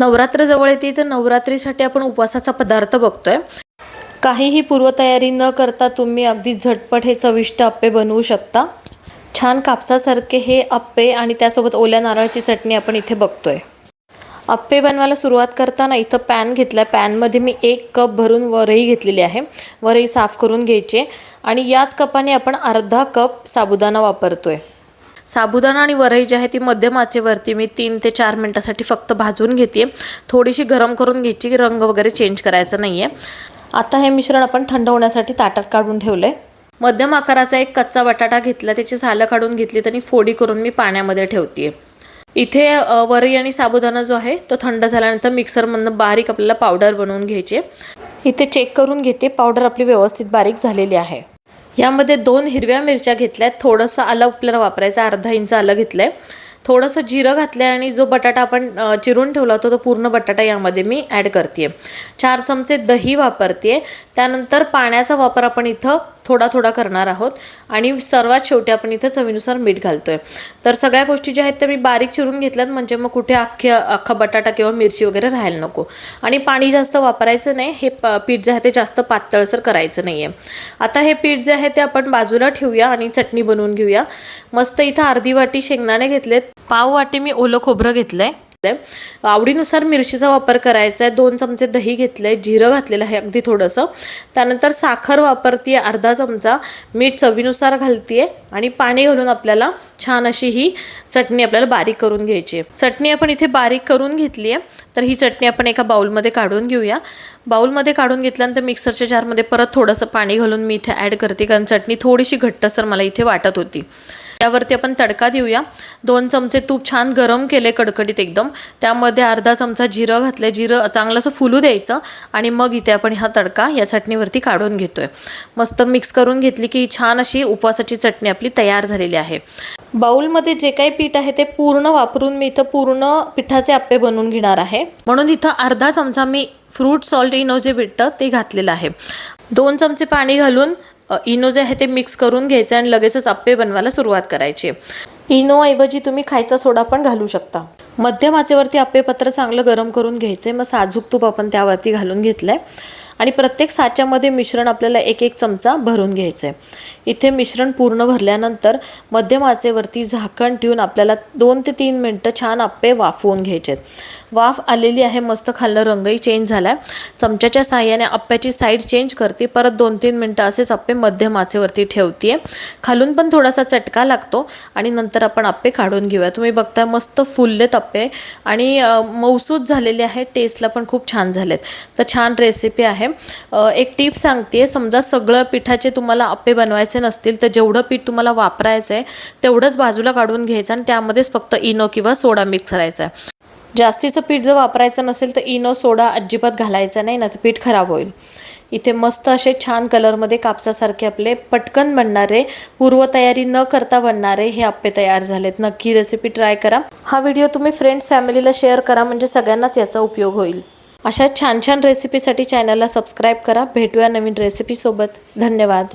नवरात्र जवळ येते तर नवरात्रीसाठी आपण उपवासाचा पदार्थ बघतोय. काहीही पूर्वतयारी न करता तुम्ही अगदी झटपट हे चविष्ट अप्पे बनवू शकता. छान कापसासारखे हे अप्पे आणि त्यासोबत ओल्या नारळाची चटणी आपण इथे बघतोय. अप्पे बनवायला सुरुवात करताना इथं पॅन घेतला आहे पॅनमध्ये मी एक कप भरून वरई घेतलेली आहे. वरई साफ करून घ्यायची. आणि याच कपाने आपण अर्धा कप साबुदाणा वापरतोय. साबुदाणा आणि वरई जी आहे ती मध्यम आचेवरती मी तीन ते चार मिनटासाठी फक्त भाजून घेते. थोडीशी गरम करून घ्यायची की रंग वगैरे चेंज करायचा नाही आहे आता हे मिश्रण आपण थंड होण्यासाठी ताटात काढून ठेवलं आहे मध्यम आकाराचा एक कच्चा बटाटा घेतला त्याची सालं काढून घेतली त्यांनी फोडी करून मी पाण्यामध्ये ठेवते इथे वरई आणि साबुदाणा जो आहे तो थंड झाल्यानंतर मिक्सरमधनं बारीक आपल्याला पावडर बनवून घ्यायची. इथे चेक करून घेते पावडर आपली व्यवस्थित बारीक झालेली आहे. यामध्ये दोन हिरव्या मिरच्या घेतल्या आहेत थोडंसं आलं आपल्याला वापरायचं अर्धा इंच आलं घेतलं आहे थोडंसं जिरं घातलं आहे आणि जो बटाटा आपण चिरून ठेवला होता तो पूर्ण बटाटा यामध्ये मी ॲड करते चार चमचे दही वापरते त्यानंतर पाण्याचा वापर आपण इथं थोडा थोडा करणार आहोत आणि सर्वात शेवटी आपण इथं चवीनुसार मीठ घालतो आहे तर सगळ्या गोष्टी ज्या आहेत त्या मी बारीक चिरून घेतल्यात म्हणजे मग कुठे अख्खे अख्खा बटाटा किंवा मिरची वगैरे राहायला नको. आणि पाणी जास्त वापरायचं नाही हे प पीठ जे आहे ते जास्त पातळसर करायचं नाही आहे आता हे पीठ जे आहे ते आपण बाजूला ठेवूया आणि चटणी बनवून घेऊया. मस्त इथं अर्धी वाटी शेंगदाणे घेतलेत. पाव वाटी मी ओलं खोबरं घेतलं आहे आवडीनुसार मिरचीचा वापर करायचा आहे. दोन चमचे दही घेतलं आहे जिरं घातलेलं आहे अगदी थोडंसं. त्यानंतर साखर वापरते अर्धा चमचा. मीठ चवीनुसार घालते आणि पाणी घालून आपल्याला छान अशी ही चटणी आपल्याला बारीक करून घ्यायची आहे. चटणी आपण इथे बारीक करून घेतली आहे तर ही चटणी आपण एका बाउलमध्ये काढून घेऊया. बाउलमध्ये काढून घेतल्यानंतर मिक्सरच्या जारमध्ये परत थोडंसं पाणी घालून मी इथे ॲड करते. कारण चटणी थोडीशी घट्टसर मला इथे वाटत होती. त्यावरती आपण तडका देऊया. दोन चमचे तूप छान गरम केले कडकडीत एकदम. त्यामध्ये अर्धा चमचा जिरं घातलं जिरं चांगलं असं फुलू द्यायचं आणि मग इथे आपण हा तडका या चटणीवरती काढून घेतोय. मस्त मिक्स करून घेतली की छान अशी उपवासाची चटणी आपली तयार झालेली आहे. बाऊलमध्ये जे काही पीठ आहे ते पूर्ण वापरून मी इथं पूर्ण पिठाचे आप्पे बनवून घेणार आहे. म्हणून इथं अर्धा चमचा मी फ्रूट सॉल्ट इनो जे भेटतं ते घातलेलं आहे. दोन चमचे पाणी घालून इनो जे आहे ते मिक्स करून घ्यायचं आणि लगेचच आप्पे बनवायला सुरुवात करायची. इनोऐवजी तुम्ही खायचा सोडा पण घालू शकता. मध्यम आचेवरती आप्पे पत्र चांगलं गरम करून घ्यायचं. मग साजूक तूप आपण त्यावरती घालून घेतलं आहे आणि प्रत्येक साच्यामध्ये मिश्रण आपल्याला एक एक चमचा भरून घ्यायचं आहे इथे मिश्रण पूर्ण भरल्यानंतर मध्यम आचेवरती झाकण ठेवून आपल्याला दोन ते तीन मिनटं छान आप्पे वाफवून घ्यायचे आहेत वाफ आलेली आहे मस्त खाल्लं रंगही चेंज झाला आहे चमच्याच्या साह्याने अप्प्याची साईड चेंज करते. परत दोन तीन मिनटं असेच अप्पे मध्यम आचेवरती ठेवते खालून पण थोडासा चटका लागतो आणि नंतर आपण अप्पे काढून घेऊया. तुम्ही बघताय मस्त फुललेत अप्पे आणि मौसूद झालेले आहेत टेस्टला पण खूप छान झालेत. तर छान रेसिपी आहे. एक टीप सांगते समजा सगळं पिठाचे तुम्हाला अप्पे बनवायचे नसतील तर जेवढं पीठ तुम्हाला वापरायचं आहे तेवढंच बाजूला काढून घ्यायचं आणि त्यामध्येच फक्त इनो किंवा सोडा मिक्स करायचा आहे जास्तीचं पीठ जर वापरायचं नसेल तर इनो सोडा अजिबात घालायचा नाही ना तर पीठ खराब होईल. इथे मस्त असे छान कलरमध्ये कापसासारखे आपले पटकन बनणारे पूर्वतयारी न करता बनणारे हे आप्पे तयार झालेत. नक्की रेसिपी ट्राय करा. हा व्हिडिओ तुम्ही फ्रेंड्स फॅमिलीला शेअर करा म्हणजे सगळ्यांनाच याचा उपयोग होईल. अशा छान छान रेसिपीसाठी चॅनलला सबस्क्राईब करा. भेटूया नवीन रेसिपीसोबत धन्यवाद.